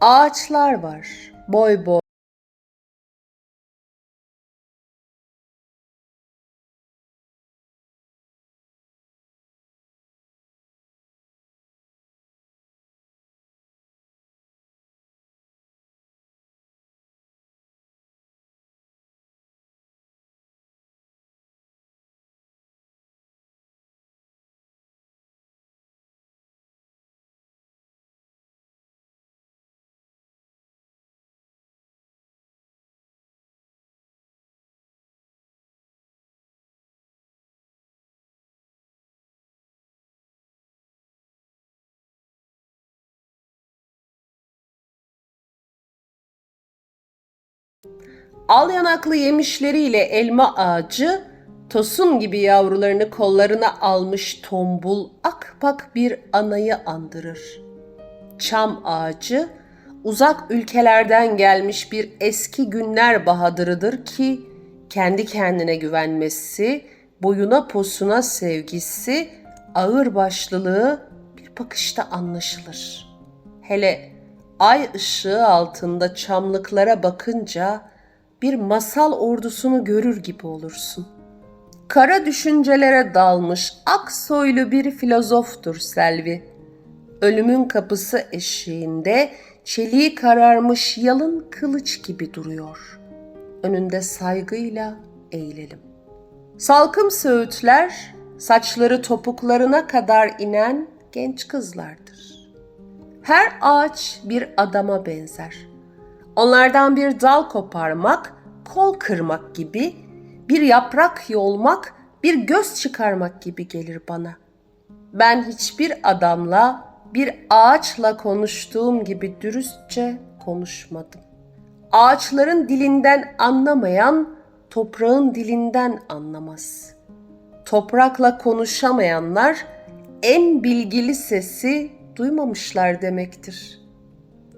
Ağaçlar var, boy boy. Al yanaklı yemişleriyle elma ağacı, tosun gibi yavrularını kollarına almış tombul akpak bir anayı andırır. Çam ağacı, uzak ülkelerden gelmiş bir eski günler bahadırıdır ki, kendi kendine güvenmesi, boyuna posuna sevgisi, ağır başlılığı bir bakışta anlaşılır. Hele ay ışığı altında çamlıklara bakınca bir masal ordusunu görür gibi olursun. Kara düşüncelere dalmış ak soylu bir filozoftur Selvi. Ölümün kapısı eşiğinde çeliği kararmış yalın kılıç gibi duruyor. Önünde saygıyla eğilelim. Salkım söğütler, saçları topuklarına kadar inen genç kızlardır. Her ağaç bir adama benzer. Onlardan bir dal koparmak, kol kırmak gibi, bir yaprak yolmak, bir göz çıkarmak gibi gelir bana. Ben hiçbir adamla, bir ağaçla konuştuğum gibi dürüstçe konuşmadım. Ağaçların dilinden anlamayan, toprağın dilinden anlamaz. Toprakla konuşamayanlar en bilgili sesi duymamışlar demektir.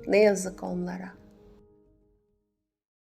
Ne yazık onlara.